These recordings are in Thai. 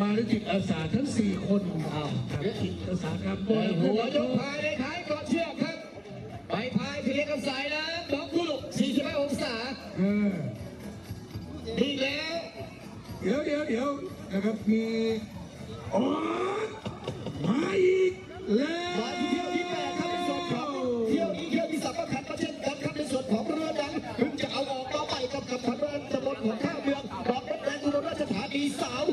มาด้วยจิตอาสาทั้งสี่คนอ้าวครับจิตอาสาครับปล่อยหัวยกพายในท้ายก่อนเชือกครับ ไปพายเพียงกับสายนะน้องกุลุ45องศาเออดีแล้ว เดี๋ยวเดี๋ยวเดี๋ยวนะครับมีอ๋อมาอีกแล้วมาที่เที่ยวที่แปดครับในส่วนของเที่ยวนี้เที่ยวที่สามก็ขันมาเช่นกันครับในส่วนของเรือดังเพิ่งจะเอาออกมาใหม่กับกับพันเรือตำบลของท่าเมืองดอกรถแดงอุบลราชธานีสาว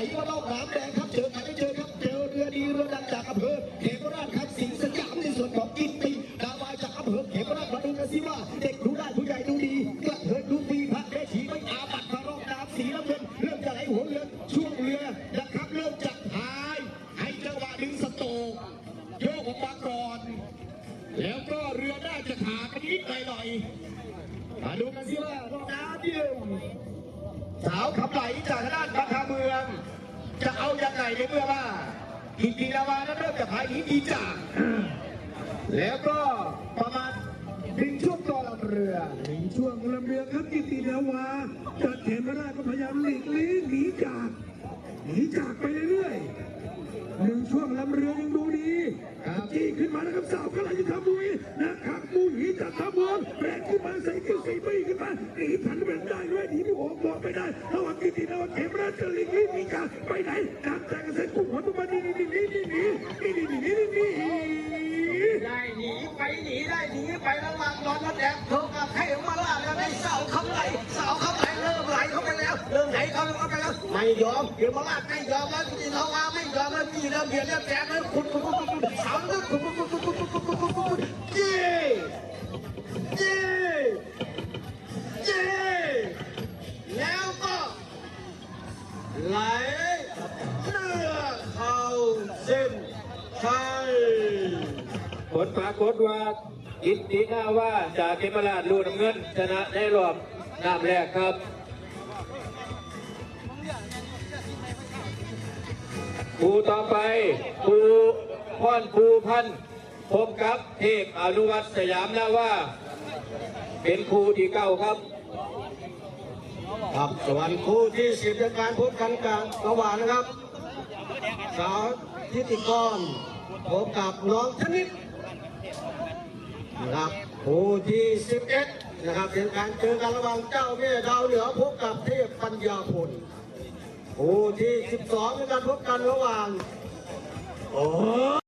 ทำไหลว่านอกน้ำแดงครับเจอใครไม่เจอครับเจอเรือดีเรือดังจากอำเภอเขมราชครับสิงสยามในส่วนของกินปีดาวายจากอำเภอเขมราชมาดูกันสิว่าเด็กดูได้ผู้ใหญ่ดูดีกระเทินดูฟรีพระแม่ชีไม่อาบัตพระรองน้ำสีน้ำเงินเริ่มจะไหลหัวเรือช่วงเรือนะครับเริ่มจากพาย ให้จังหวะดึงสโตกโยกออกมาก่อน แล้วก็เรือน่าจะขาดนิดหน่อยมาดูกันสิว่ารองน้ำที่หนึ่งสาวขับไหลจากด้านบังคาเมือง จะเอายังไงในเมื่อว่าอินดีลาวานั้นเริ่มจากพายอีดีจ่าแล้วก็ประมาณถึงช่วงตัวลำเรือถึงช่วงลำเรือครับกิตินาวาจัดเขมราชก็พยายามหลีกเลี่ยงหนีจากหนีจากไปเรื่อยๆหนึ่งช่วงลำเรือยังดูดีครับจี้ขึ้นมาแล้วครับสาวกำลังจะทำมุยนะครับมุยจากทำบอลแบกขึ้นมาใส่กิ้วสีปีขึ้นมาหนีพันแบกได้ด้วยหนีไม่ออกบอกไม่ได้ระหว่างกิตินาวาเขมราชจะหลีกเลี่ยงห นีจาไปไหนการแต่กันเสร็จกลุ่มหัวตัวมันนี่นี่นี่นี่นี่นี่นี่นี่นี่นี่ได้หนีไปหนีได้หนีไประว่างนอนรถแดงโทรกับให้มาลาแล้วได้เสาคำไหลเสาคำไหลเริ่มไหลเข้าไปแล้วเริ่มไหลเข้าไปแล้วไม่ยอมเดี๋ยวมาลาไม่ยอมแล้วที่เราว่าไม่ยอมแล้วมีเริ่มเบียดเริ่มแจกแล้วคุณคุณคุณคุณสาแล้วคุณคุณคุณคุณคุณคุณคุณ ลปรากฏว่าอินตินาว่าจากเกมราชลูน้ำเงิน ชนะในรอบน้ำแรกครับปูต่อไปปูพ่อนปูพันพบกับเทพอนุวัตสยามนาว่า เป็นครูที่เก้าครับครับส่วนคู่ที่สิบในการพบกันกลางระหว่างนะครับ สาวทิติกรพบกับน้องธนิต นะครับคู่ที่สิบเอ็ดนะครับเป็นการเจอกันระหว่างเจ้าแม่ดาวเหนือพบกับเทพปัญญาพลคู่ที่สิบสองเป็นการพบกันระหว่างโอ้